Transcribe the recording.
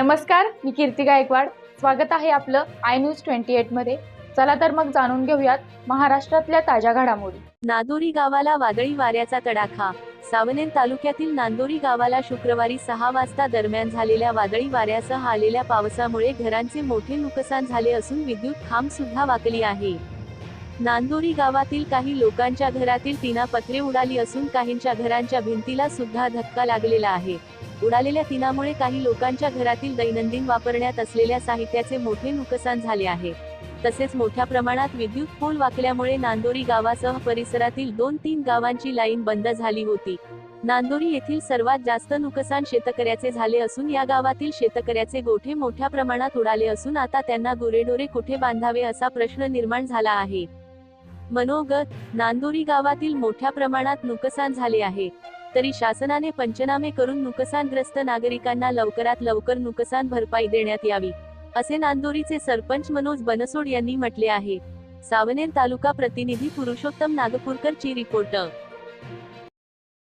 नमस्कार मी कीर्ती गायकवाड. स्वागत आहे आपलं आय न्यूज ट्वेंटी एटमध्ये. चला तर मग जाणून घेऊयात महाराष्ट्रातल्या ताज्या घडामोडी. नांदोरी गावाला वादळी वाऱ्याचा तडाखा. सावनेर तालुक्यातील नांदोरी गावाला शुक्रवारी सहा वाजता दरम्यान झालेल्या वादळी वाऱ्यासह आलेल्या पावसामुळे घरांचे मोठे नुकसान झाले असून विद्युत खांब सुद्धा वाकली आहे. नांदोरी गावातील काही लोकांच्या घरातील टीना पत्रे उडाली असून काहींच्या घरांच्या भिंतीला सुद्धा धक्का लागलेला आहे. उडालेल्या तिनामुळे काही लोकांच्या घरातील दैनंदिन वापरण्यात असलेल्या साहित्याचे मोठे नुकसान झाले आहे. तसेच मोठ्या प्रमाणात विद्युत पोल वाकल्यामुळे नांदोरी गावासह परिसरातील दोन तीन गावांची लाईन बंद झाली होती. नांदोरी येथील सर्वात जास्त नुकसान शेतकऱ्याचे झाले असून या गावातील शेतकऱ्याचे गोठे मोठ्या प्रमाणात उडाले असून आता त्यांना गुरेढोरे कुठे बांधावे असा प्रश्न निर्माण झाला आहे. मनोगत नांदोरी गावातील मोठ्या प्रमाणात नुकसान झाले आहे. तरी शासनाने पंचनामे करून नुकसानग्रस्त नागरिकांना लवकरात लवकर नुकसान भरपाई देण्यात यावी असे नांदोरीचे सरपंच मनोज बनसोड यांनी म्हटले आहे. सावनेर तालुका प्रतिनिधी पुरुषोत्तम नागपूरकर ची रिपोर्टर